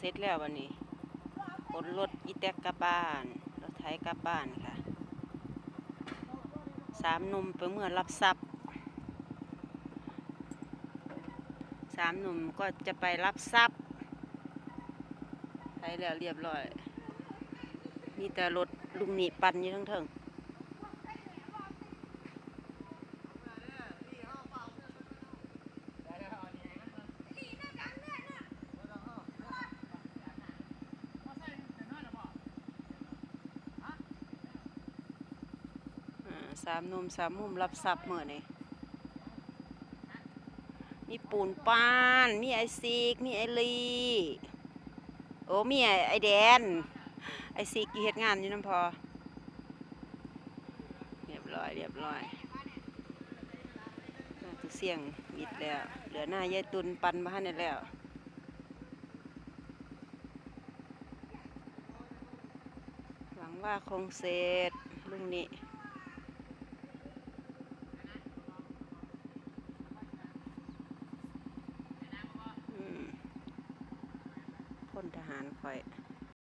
เสร็จแล้ววันนี้ขนรถอีแตกกลับบ้านรถไถกลับบ้านค่ะสามหนุ่มไปเมื่อรับทรัพย์สามหนุ่มก็จะไปรับทรัพย์ไถแล้วเรียบร้อย มีแต่รถลุงหนีปั่นอยู่ทั้งเทิง สามนุ่มสามมุมรับทรัพย์เมื่อนี่มีปูนปาน มีไอซีก มีไอลีโอ้มีไอไอแดน ไอซีกกี่เฮ็ดงานอยู่น้ำพอ เรียบร้อย เรียบร้อยน่าจะเสี่ยงมิดแล้ว เหลือหน้ายายตุนปันมาให้แล้วหวังว่าคงเสร็จลุงนี้ อืมพ ลทหารคอย